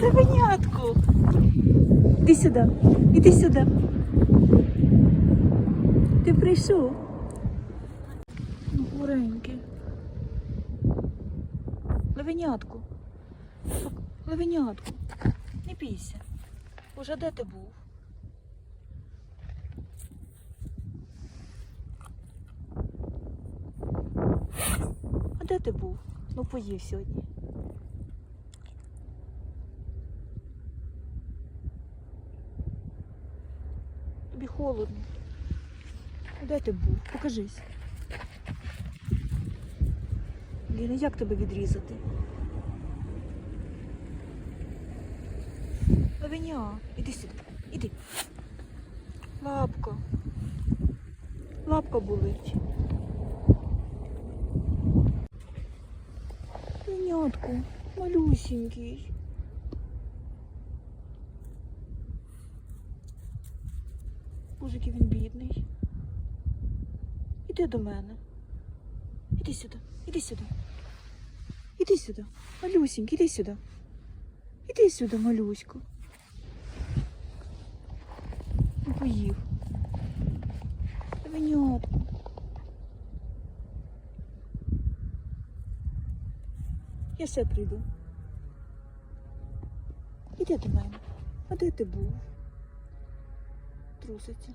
Левенятку. Іди сюди, іди сюди. Ти прийшов. Ну. Левенятку. Левенятку. Не бійся. Уже де ти був? А де ти був? Ну поїв сьогодні. Тобі холодно. Де ти був? Покажись. Ліна, як тебе відрізати? Лавеня, іди сюди, іди. Лапка. Лапка болить. Левенятку, малюсенький. Боже, який він бідний. Іди до мене. Іди сюди, іди сюди. Іди сюди. Малюсенький, іди сюди. Іди сюди, малюсько. Ну, Поїв. Венятку. Я ще прийду. Іди до мене. А де ти був? труситься.